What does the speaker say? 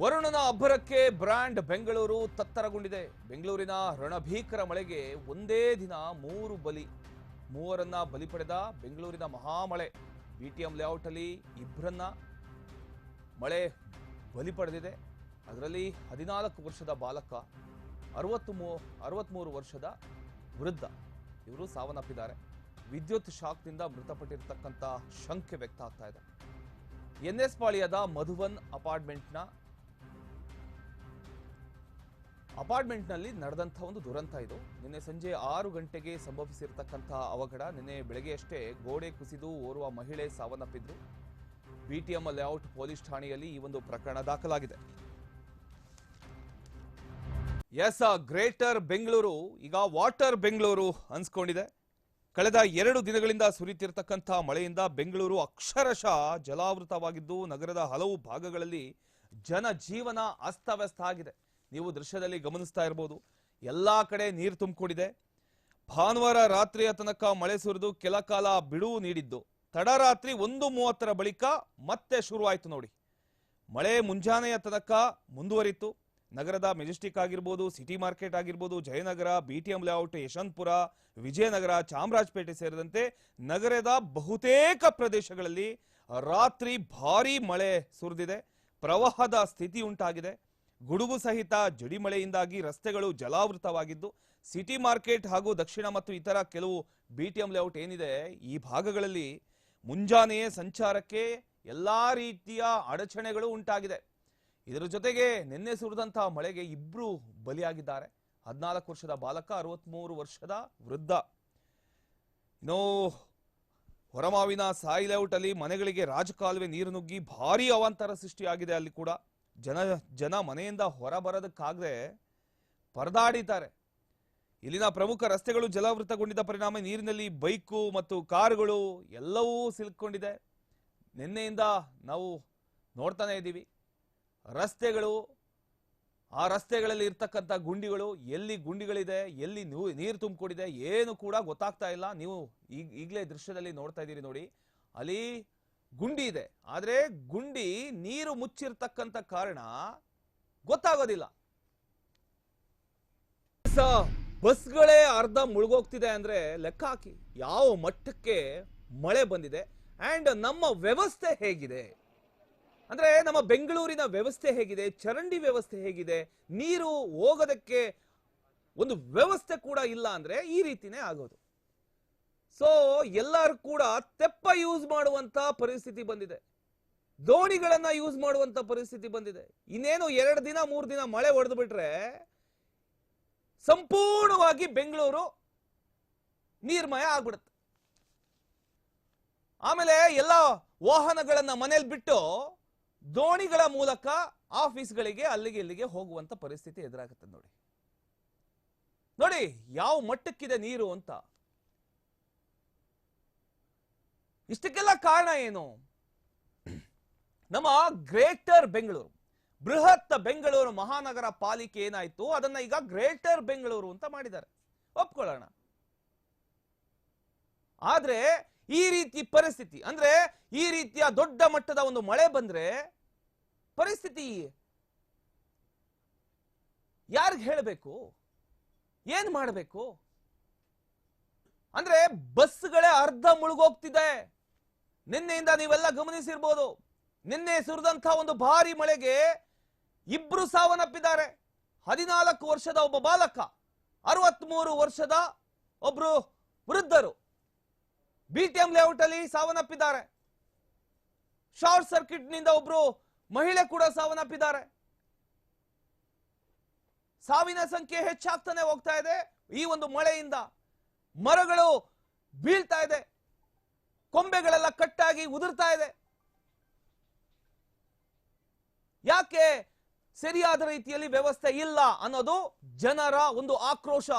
ವರುಣನ ಅಬ್ಬರಕ್ಕೆ ಬ್ರ್ಯಾಂಡ್ ಬೆಂಗಳೂರು ತತ್ತರಗೊಂಡಿದೆ. ಬೆಂಗಳೂರಿನ ರಣಭೀಕರ ಮಳೆಗೆ ಒಂದೇ ದಿನ ಮೂರು ಬಲಿ, ಮೂವರನ್ನ ಬಲಿ ಪಡೆದ ಬೆಂಗಳೂರಿನ ಮಹಾಮಳೆ. ಬಿಟಿಎಂ ಲೇಔಟ್ ಅಲ್ಲಿ ಇಬ್ಬರನ್ನ ಮಳೆ ಬಲಿ ಪಡೆದಿದೆ. ಅದರಲ್ಲಿ ಹದಿನಾಲ್ಕು ವರ್ಷದ ಬಾಲಕ, ಅರವತ್ತು ಮೂ ಅರವತ್ತ್ಮೂರು ವರ್ಷದ ವೃದ್ಧ ಇವರು ಸಾವನ್ನಪ್ಪಿದ್ದಾರೆ. ವಿದ್ಯುತ್ ಶಾಕ್ನಿಂದ ಮೃತಪಟ್ಟಿರತಕ್ಕಂಥ ಶಂಕೆ ವ್ಯಕ್ತ ಆಗ್ತಾ ಇದೆ. ಎನ್ಎಸ್ ಪಾಳ್ಯದ ಮಧುವನ್ ಅಪಾರ್ಟ್ಮೆಂಟ್ನ ಅಪಾರ್ಟ್ಮೆಂಟ್ನಲ್ಲಿ ನಡೆದಂಥ ಒಂದು ದುರಂತ ಇದು. ನಿನ್ನೆ ಸಂಜೆ ಆರು ಗಂಟೆಗೆ ಸಂಭವಿಸಿರ್ತಕ್ಕಂಥ ಅವಘಡ. ನಿನ್ನೆ ಬೆಳಗ್ಗೆಯಷ್ಟೇ ಗೋಡೆ ಕುಸಿದು ಓರ್ವ ಮಹಿಳೆ ಸಾವನ್ನಪ್ಪಿದ್ರು. ಬಿಟಿಎಂ ಲೇಔಟ್ ಪೊಲೀಸ್ ಠಾಣೆಯಲ್ಲಿ ಈ ಒಂದು ಪ್ರಕರಣ ದಾಖಲಾಗಿದೆ. ಎಸ್, ಗ್ರೇಟರ್ ಬೆಂಗಳೂರು, ಈಗ ವಾಟರ್ ಬೆಂಗಳೂರು ಅನ್ಸ್ಕೊಂಡಿದೆ. ಕಳೆದ ಎರಡು ದಿನಗಳಿಂದ ಸುರಿತಿರ್ತಕ್ಕಂಥ ಮಳೆಯಿಂದ ಬೆಂಗಳೂರು ಅಕ್ಷರಶಃ ಜಲಾವೃತವಾಗಿದ್ದು, ನಗರದ ಹಲವು ಭಾಗಗಳಲ್ಲಿ ಜನಜೀವನ ಅಸ್ತವ್ಯಸ್ತ ಆಗಿದೆ. ನೀವು ದೃಶ್ಯದಲ್ಲಿ ಗಮನಿಸ್ತಾ ಇರ್ಬೋದು. ಎಲ್ಲಾ ಕಡೆ ನೀರು ತುಂಬಿಕೊಂಡಿದೆ. ಭಾನುವಾರ ರಾತ್ರಿಯ ತನಕ ಮಳೆ ಸುರಿದು ಕೆಲ ಕಾಲ ಬಿಡುವು ನೀಡಿದ್ದು. ತಡರಾತ್ರಿ ಒಂದು ಮೂವತ್ತರ ಬಳಿಕ ಮತ್ತೆ ಶುರುವಾಯಿತು ನೋಡಿ. ಮಳೆ ಮುಂಜಾನೆಯ ತನಕ ಮುಂದುವರಿತು. ನಗರದ ಮೆಜೆಸ್ಟಿಕ್ ಆಗಿರ್ಬೋದು, ಸಿಟಿ ಮಾರ್ಕೆಟ್ ಆಗಿರ್ಬೋದು, Jayanagar B T M layout, Yeshwanthpur, Vijayanagar, Chamarajpet ಸೇರಿದಂತೆ ನಗರದ ಬಹುತೇಕ ಪ್ರದೇಶಗಳಲ್ಲಿ ರಾತ್ರಿ ಭಾರೀ ಮಳೆ ಸುರಿದಿದೆ. ಪ್ರವಾಹದ ಸ್ಥಿತಿ ಉಂಟಾಗಿದೆ. ಗುಡುಗು ಸಹಿತ ಜಡಿಮಳೆಯಿಂದಾಗಿ ರಸ್ತೆಗಳು ಜಲಾವೃತವಾಗಿದ್ದು, ಸಿಟಿ ಮಾರ್ಕೆಟ್ ಹಾಗೂ ದಕ್ಷಿಣ ಮತ್ತು ಇತರ ಕೆಲವು ಬಿಟಿಎಂ ಲೇಔಟ್ ಏನಿದೆ, ಈ ಭಾಗಗಳಲ್ಲಿ ಮುಂಜಾನೆಯೇ ಸಂಚಾರಕ್ಕೆ ಎಲ್ಲಾ ರೀತಿಯ ಅಡಚಣೆಗಳು ಉಂಟಾಗಿದೆ. ಇದರ ಜೊತೆಗೆ ನಿನ್ನೆ ಸುರಿದಂತಹ ಮಳೆಗೆ ಇಬ್ರು ಬಲಿಯಾಗಿದ್ದಾರೆ. ಹದಿನಾಲ್ಕು ವರ್ಷದ ಬಾಲಕ ಅರವತ್ತ್ಮೂರು ವರ್ಷದ ವೃದ್ಧ. ಇನ್ನು ಹೊರಮಾವಿನ ಸಾಯಿ ಲೇಔಟ್ ಅಲ್ಲಿ ಮನೆಗಳಿಗೆ ರಾಜಕಾಲುವೆ ನೀರು ನುಗ್ಗಿ ಭಾರಿ ಅವಾಂತರ ಸೃಷ್ಟಿಯಾಗಿದೆ ಅಲ್ಲಿ ಕೂಡ. ಜನ ಜನ ಮನೆಯಿಂದ ಹೊರ ಬರೋದಕ್ಕಾಗದೆ ಪರದಾಡಿದ್ದಾರೆ. ಇಲ್ಲಿನ ಪ್ರಮುಖ ರಸ್ತೆಗಳು ಜಲಾವೃತಗೊಂಡಿದ್ದ ಪರಿಣಾಮ, ನೀರಿನಲ್ಲಿ ಬೈಕು ಮತ್ತು ಕಾರುಗಳು ಎಲ್ಲವೂ ಸಿಲುಕೊಂಡಿದೆ ನಿನ್ನೆಯಿಂದ ನಾವು ನೋಡ್ತಾನೆ ಇದ್ದೀವಿ. ರಸ್ತೆಗಳು, ಆ ರಸ್ತೆಗಳಲ್ಲಿ ಇರ್ತಕ್ಕಂಥ ಗುಂಡಿಗಳು, ಎಲ್ಲಿ ಗುಂಡಿಗಳಿದೆ, ಎಲ್ಲಿ ನೀರು ತುಂಬಿಕೊಂಡಿದೆ, ಏನು ಕೂಡ ಗೊತ್ತಾಗ್ತಾ ಇಲ್ಲ. ನೀವು ಈಗ, ಈಗಲೇ ದೃಶ್ಯದಲ್ಲಿ ನೋಡ್ತಾ ಇದ್ದೀರಿ ನೋಡಿ. ಅಲ್ಲಿ ಗುಂಡಿ ಇದೆ. ಆದರೆ ಗುಂಡಿ ನೀರು ಮುಚ್ಚಿರ್ತಕ್ಕಂಥ ಕಾರಣ ಗೊತ್ತಾಗೋದಿಲ್ಲ. ಬಸ್ಗಳೇ ಅರ್ಧ ಮುಳುಗೋಗ್ತಿದೆ ಅಂದ್ರೆ ಲೆಕ್ಕ ಹಾಕಿ. ಯಾವ ಮಟ್ಟಕ್ಕೆ ಮಳೆ ಬಂದಿದೆ ಅಂಡ್ ನಮ್ಮ ವ್ಯವಸ್ಥೆ ಹೇಗಿದೆ. ಅಂದ್ರೆ ನಮ್ಮ ಬೆಂಗಳೂರಿನ ವ್ಯವಸ್ಥೆ ಹೇಗಿದೆ, ಚರಂಡಿ ವ್ಯವಸ್ಥೆ ಹೇಗಿದೆ, ನೀರು ಹೋಗೋದಕ್ಕೆ ಒಂದು ವ್ಯವಸ್ಥೆ ಕೂಡ ಇಲ್ಲ ಅಂದ್ರೆ ಈ ರೀತಿನೇ ಆಗೋದು. ಎಲ್ಲರೂ ಕೂಡ ತೆಪ್ಪ ಯೂಸ್ ಮಾಡುವಂತ ಪರಿಸ್ಥಿತಿ ಬಂದಿದೆ. ದೋಣಿಗಳನ್ನ ಯೂಸ್ ಮಾಡುವಂತ ಪರಿಸ್ಥಿತಿ ಬಂದಿದೆ. ಇನ್ನೇನು ಎರಡು ದಿನ, ಮೂರು ದಿನ ಮಳೆ ಹೊಡೆದು ಬಿಟ್ರೆ ಸಂಪೂರ್ಣವಾಗಿ ಬೆಂಗಳೂರು ನೀರ್ಮಯ ಆಗ್ಬಿಡುತ್ತೆ. ಆಮೇಲೆ ಎಲ್ಲ ವಾಹನಗಳನ್ನ ಮನೇಲಿ ಬಿಟ್ಟು ದೋಣಿಗಳ ಮೂಲಕ ಆಫೀಸ್ಗಳಿಗೆ, ಅಲ್ಲಿಗೆ ಇಲ್ಲಿಗೆ ಹೋಗುವಂತ ಪರಿಸ್ಥಿತಿ ಎದುರಾಗುತ್ತೆ ನೋಡಿ. ನೋಡಿ, ಯಾವ ಮಟ್ಟಕ್ಕಿದೆ ನೀರು ಅಂತ. ಇಷ್ಟಕ್ಕೆಲ್ಲ ಕಾರಣ ಏನು? ನಮ್ಮ ಗ್ರೇಟರ್ ಬೆಂಗಳೂರು, ಬೃಹತ್ ಬೆಂಗಳೂರು ಮಹಾನಗರ ಪಾಲಿಕೆ ಏನಾಯ್ತು? ಅದನ್ನ ಈಗ ಗ್ರೇಟರ್ ಬೆಂಗಳೂರು ಅಂತ ಮಾಡಿದ್ದಾರೆ. ಒಪ್ಕೊಳ್ಳೋಣ. ಆದ್ರೆ ಈ ರೀತಿ ಪರಿಸ್ಥಿತಿ, ಅಂದ್ರೆ ಈ ರೀತಿಯ ದೊಡ್ಡ ಮಟ್ಟದ ಒಂದು ಮಳೆ ಬಂದ್ರೆ ಪರಿಸ್ಥಿತಿ ಯಾರಿಗೆ ಹೇಳಬೇಕು? ಏನ್ ಮಾಡಬೇಕು? ಅಂದ್ರೆ ಬಸ್ಗಳೇ ಅರ್ಧ ಮುಳುಗೋಗ್ತಿದೆ. ನಿನ್ನೆಯಿಂದ ನೀವೆಲ್ಲ ಗಮನಿಸಿರ್ಬೋದು. ನಿನ್ನೆ ಸುರಿದಂತ ಒಂದು ಭಾರಿ ಮಳೆಗೆ ಇಬ್ರು ಸಾವನ್ನಪ್ಪಿದ್ದಾರೆ. ಹದಿನಾಲ್ಕು ವರ್ಷದ ಒಬ್ಬ ಬಾಲಕ, ಅರವತ್ಮೂರು ವರ್ಷದ ಒಬ್ರು ವೃದ್ಧರು ಬಿಟಿಎಂ ಲೇಔಟ್ ಅಲ್ಲಿ ಸಾವನ್ನಪ್ಪಿದ್ದಾರೆ. ಶಾರ್ಟ್ ಸರ್ಕ್ಯೂಟ್ನಿಂದ ಒಬ್ರು ಮಹಿಳೆ ಕೂಡ ಸಾವನ್ನಪ್ಪಿದ್ದಾರೆ. ಸಾವಿನ ಸಂಖ್ಯೆ ಹೆಚ್ಚಾಗ್ತಾನೆ ಹೋಗ್ತಾ ಇದೆ. ಈ ಒಂದು ಮಳೆಯಿಂದ ಮರಗಳು ಬೀಳ್ತಾ ಇದೆ. ಕೊಂಬೆಗಳೆಲ್ಲ ಕಟ್ಟಾಗಿ ಉದುರ್ತಾ ಇದೆ. ಯಾಕೆ ಸರಿಯಾದ ರೀತಿಯಲ್ಲಿ ವ್ಯವಸ್ಥೆ ಇಲ್ಲ ಅನ್ನೋದು ಜನರ ಒಂದು ಆಕ್ರೋಶ.